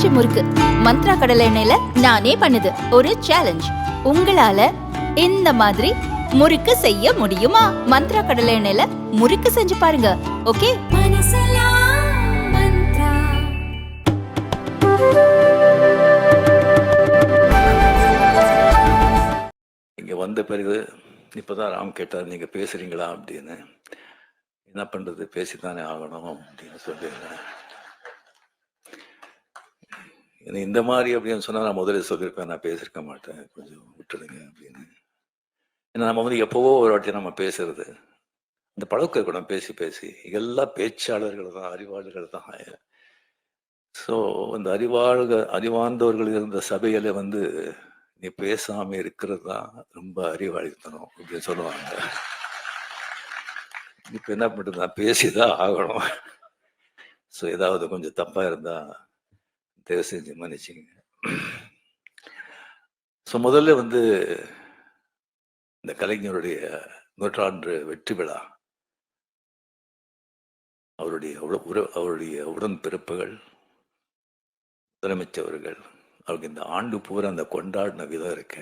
பஞ்சு முறுக்கு. மந்த்ரா கடலை எண்ணெயில நானே பண்ணுது. ஒரு சேலஞ்ச் உங்களால இந்த மாதிரி முறுக்கு செய்ய முடியுமா? மந்த்ரா கடலை எண்ணெயில முறுக்கு செஞ்சு பாருங்க. ஓகே? இங்கே வந்த பிறகு இப்போதான் ராம் கேட்டார் நீங்கள் பேசுறீங்களா? அப்படின்னு. என்ன பண்ணுறது பேசித்தானே ஆகணும் அப்படின்னு சொல்லிடுறேன் இந்த மாதிரி அப்படின்னு சொன்னால் நான் முதல்ல சொல்லியிருப்பேன் நான் பேசியிருக்க மாட்டேன். கொஞ்சம் விட்டுடுங்க அப்படின்னு. ஏன்னா நம்ம வந்து எப்போவோ ஒரு வாட்டி நம்ம பேசுறது. இந்த பழக்கம் கூட பேசி பேசி எல்லா பேச்சாளர்கள் தான் அறிவாளர்கள் தான். ஸோ இந்த அறிவாளக அறிவார்ந்தவர்கள் இருந்த சபையில வந்து நீ பேசாம இருக்கிறது தான் ரொம்ப அறிவாளித்தனம் அப்படின்னு சொல்லுவாங்க. இப்போ என்ன பண்ணுறது நான் பேசிதான் ஆகணும். ஸோ ஏதாவது கொஞ்சம் தப்பாக இருந்தால் தயவு செஞ்சு மன்னிச்சிங்க ஸோ முதல்ல வந்து இந்த கலைஞருடைய நூற்றாண்டு வெற்றி விழா. அவருடைய உற- அவருடைய உடன்பிறப்புகள் முதலமைச்சவர்கள் அவருக்கு இந்த ஆண்டு பூரா அந்த கொண்டாடின விதம் இருக்க.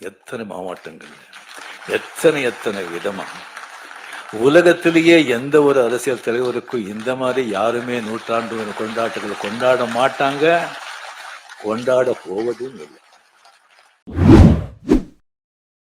எத்தனை மாவட்டங்கள் எத்தனை எத்தனை விதமா உலகத்திலேயே எந்த ஒரு அரசியல் தலைவருக்கும் இந்த மாதிரி யாருமே நூற்றாண்டு கொண்டாட்டங்களை கொண்டாட மாட்டாங்க. கொண்டாட போவதும் இல்லை.